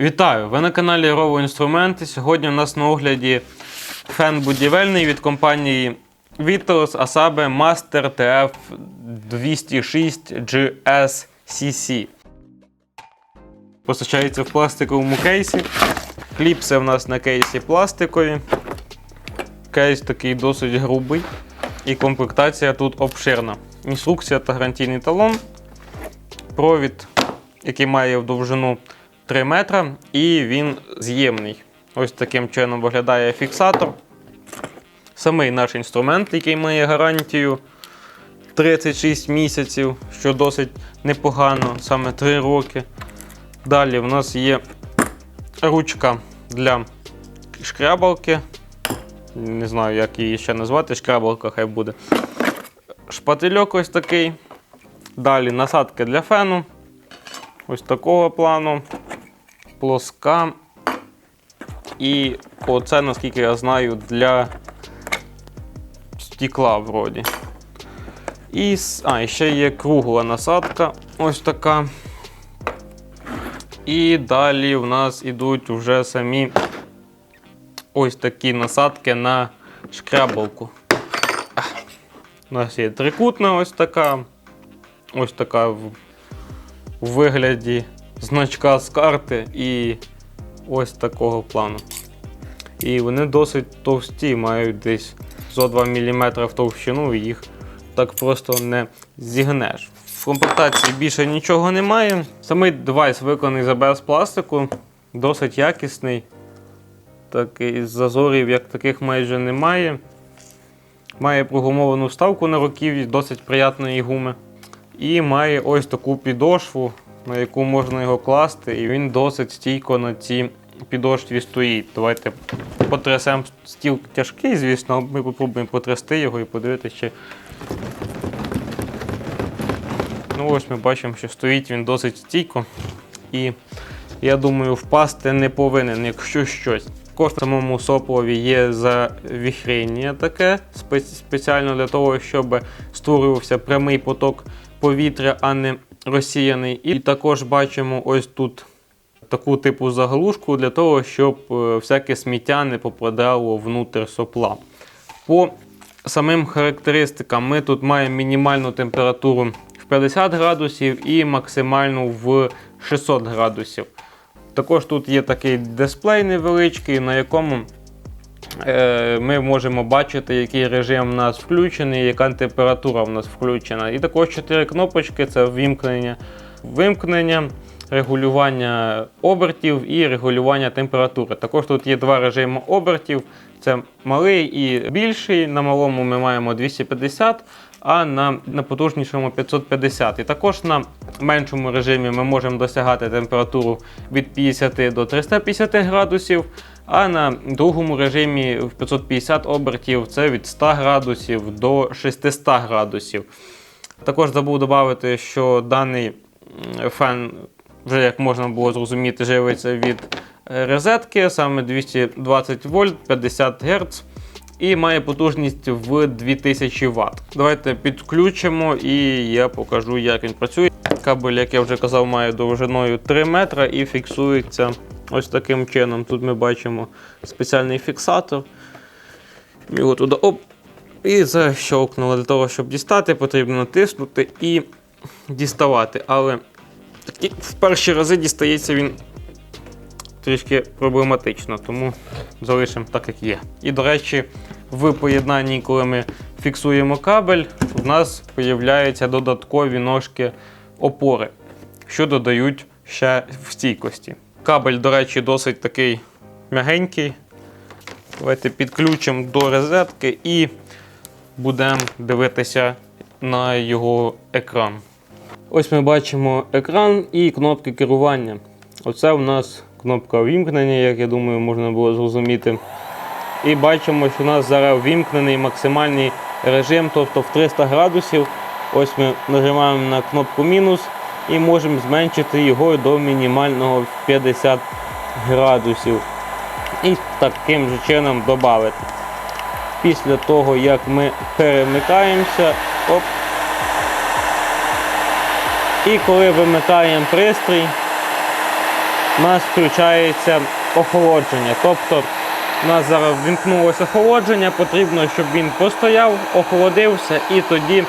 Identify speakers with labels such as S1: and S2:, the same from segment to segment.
S1: Вітаю! Ви на каналі Rovo Інструменти. Сьогодні у нас на огляді фен будівельний від компанії Vitos, а саме Master TF 206 GSCC. Постачається в пластиковому кейсі. Кліпси в нас на кейсі пластикові. Кейс такий досить грубий. І комплектація тут обширна. Інструкція та гарантійний талон. Провід, який має в довжину 3 метра, і він з'ємний. Ось таким чином виглядає фіксатор. Самий наш інструмент, який має гарантію 36 місяців, що досить непогано, саме 3 роки. Далі в нас є ручка для шкрабалки. Не знаю, як її ще назвати, шкрабалка хай буде. Шпательок ось такий. Далі насадки для фену. Ось такого плану. Плоска. І оце, наскільки я знаю, для стекла вроді. І, а, і ще є кругла насадка. Ось така. І далі в нас ідуть вже самі ось такі насадки на шкрябалку. У нас є трикутна ось така. Ось така в, вигляді значка з карти і ось такого плану. І вони досить товсті, мають десь зо 2 мм в товщину, і їх так просто не зігнеш. В комплектації більше нічого немає. Самий девайс виконаний з АБС пластику, досить якісний. Такий зазорів, як таких майже немає. Має прогумовану вставку на руків'ї, досить приятної гуми. І має ось таку підошву, на яку можна його класти, і він досить стійко на цій підошві стоїть. Давайте потрясемо стіл тяжкий, звісно, ми попробуємо потрясти його і подивитися, чи. Ну ось ми бачимо, що стоїть він досить стійко. І я думаю, впасти не повинен, якщо щось. Також в самому соплові є завіхрення таке спеціально для того, щоб створювався прямий поток повітря, а не розсіяний. І також бачимо ось тут таку типу заглушку для того, щоб е, всяке сміття не попадало внутрь сопла. По самим характеристикам ми тут маємо мінімальну температуру в 50 градусів і максимальну в 600 градусів. Також тут є такий дисплей невеличкий, на якому ми можемо бачити, який режим в нас включений, яка температура в нас включена. І також чотири кнопочки це вимкнення, вимкнення, регулювання обертів і регулювання температури. Також тут є два режими обертів: це малий і більший. На малому ми маємо 250, а на, на потужнішому 550. І також на меншому режимі ми можемо досягати температуру від 50 до 350 градусів. А на другому режимі в 550 обертів це від 100 градусів до 600 градусів. Також забув додати, що даний фен, вже як можна було зрозуміти, живиться від розетки, саме 220 вольт, 50 Гц. І має потужність в 2000 Вт. Давайте підключимо і я покажу, як він працює. Кабель, як я вже казав, має довжиною 3 метра і фіксується ось таким чином. Тут ми бачимо спеціальний фіксатор. Його туди оп, і защелкнули. Для того, щоб дістати, потрібно натиснути і діставати. Але в перші рази дістається він трішки проблематично, тому залишимо так, як є. І, до речі, в поєднанні, коли ми фіксуємо кабель, у нас з'являються додаткові ножки опори, що додають ще в стійкості. Кабель, до речі, досить такий м'ягенький. Давайте підключимо до розетки і будемо дивитися на його екран. Ось ми бачимо екран і кнопки керування. Оце у нас кнопка вімкнення, як я думаю, можна було зрозуміти. І бачимо, що у нас зараз вімкнений максимальний режим, тобто в 300 градусів. Ось ми нажимаємо на кнопку мінус і можемо зменшити його до мінімального 50 градусів. І таким же чином додати. Після того, як ми перемикаємося, оп, І коли вимикаємо пристрій, у нас включається охолодження. Тобто у нас зараз вімкнулося охолодження, потрібно, щоб він постояв, охолодився і тоді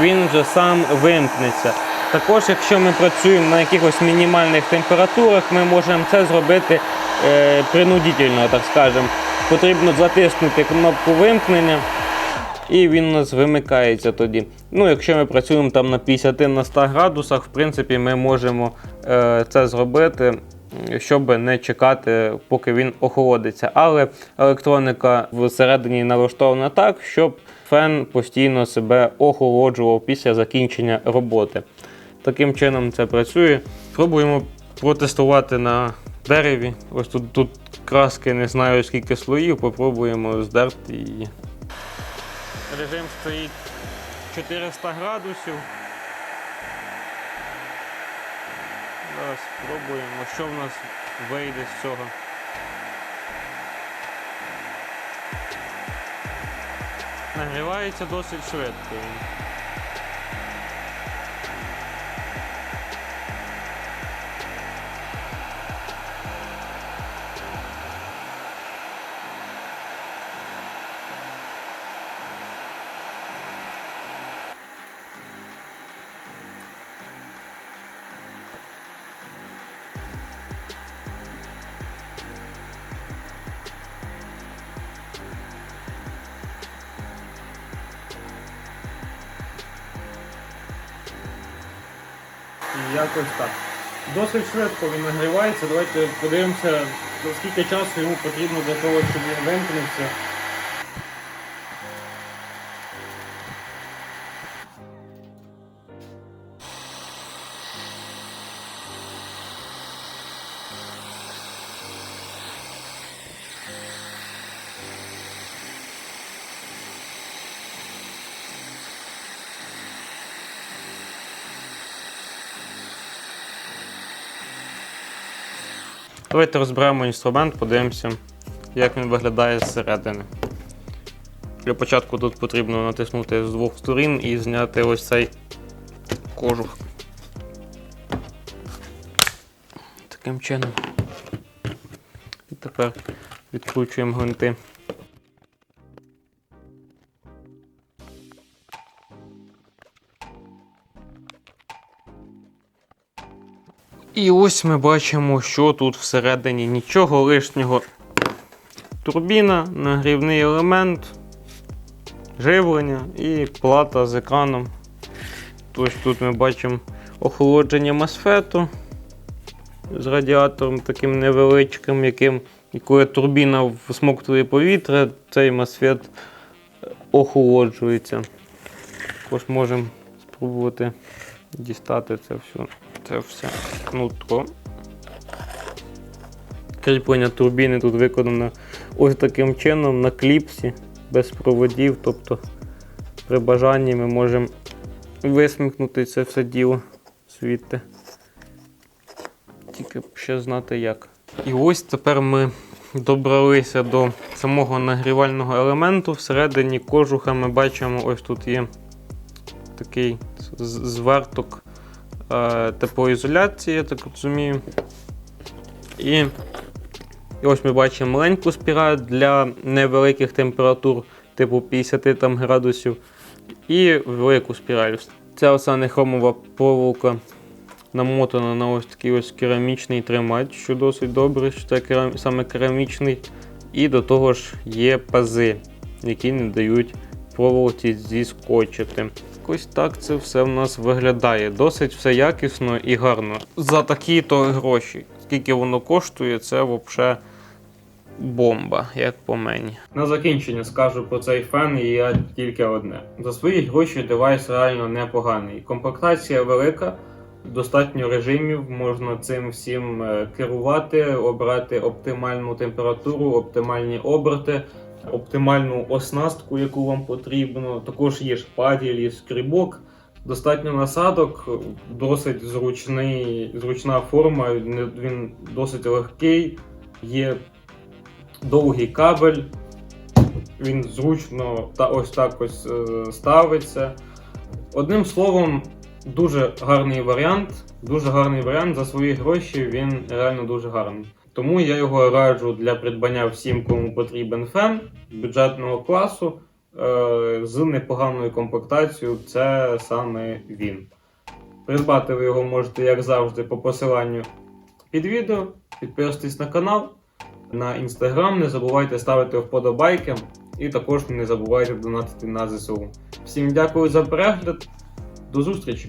S1: він вже сам вимкнеться. Також, якщо ми працюємо на якихось мінімальних температурах, ми можемо це зробити е, принудительно, так скажемо. Потрібно затиснути кнопку вимкнення, і він у нас вимикається тоді. Ну, якщо ми працюємо там на 50 на 100 градусах, в принципі, ми можемо е, це зробити, щоб не чекати, поки він охолодиться. Але електроніка всередині налаштована так, щоб фен постійно себе охолоджував після закінчення роботи. Таким чином це працює. Спробуємо протестувати на дереві. Ось тут, тут краски не знаю скільки слоїв, попробуємо здерти її. Режим стоїть 400 градусів. Зараз спробуємо, що в нас вийде з цього. Нагрівається досить швидко. Якось так. Досить швидко він нагрівається. Давайте подивимося, скільки часу йому потрібно для того, щоб він вимкнувся. Давайте розберемо інструмент, подивимося, як він виглядає зсередини. Для початку тут потрібно натиснути з двох сторін і зняти ось цей кожух. Таким чином. І тепер відкручуємо гвинти. І ось ми бачимо, що тут всередині нічого лишнього. Турбіна, нагрівний елемент, живлення і плата з екраном. Ось тут ми бачимо охолодження масфету з радіатором таким невеличким, яким, і коли турбіна всмоктує повітря, цей масфет охолоджується. Також можемо спробувати дістати це все. Це все нутро. Кріплення турбіни тут виконано ось таким чином на кліпсі, без проводів. Тобто при бажанні ми можемо висмикнути це все діло звідти. Тільки ще знати як. І ось тепер ми добралися до самого нагрівального елементу. Всередині кожуха ми бачимо, ось тут є такий зверток теплоізоляції, я так розумію. І, і ось ми бачимо маленьку спіраль для невеликих температур, типу 50 там, градусів, і велику спіраль. Ця оса нехромова проволока намотана на ось такий ось керамічний тримач, що досить добре, що це керам... саме керамічний. І до того ж є пази, які не дають проволоці зіскочити. Ось так це все в нас виглядає. Досить все якісно і гарно. За такі-то гроші. Скільки воно коштує, це взагалі бомба, як по мені. На закінчення скажу про цей фен, і я тільки одне. За свої гроші девайс реально непоганий. Комплектація велика, достатньо режимів, можна цим всім е, керувати, обрати оптимальну температуру, оптимальні оберти оптимальну оснастку, яку вам потрібно. Також є шпатель, є скрібок. Достатньо насадок, досить зручний, зручна форма, він досить легкий, є довгий кабель, він зручно та ось так ось е, ставиться. Одним словом, дуже гарний варіант. Дуже гарний варіант. За свої гроші він реально дуже гарний. Тому я його раджу для придбання всім, кому потрібен фен бюджетного класу е, з непоганою комплектацією. Це саме він. Придбати ви його можете, як завжди, по посиланню під відео. Підписуйтесь на канал, на інстаграм. Не забувайте ставити вподобайки і також не забувайте донатити на ЗСУ. Всім дякую за перегляд. До зустрічі!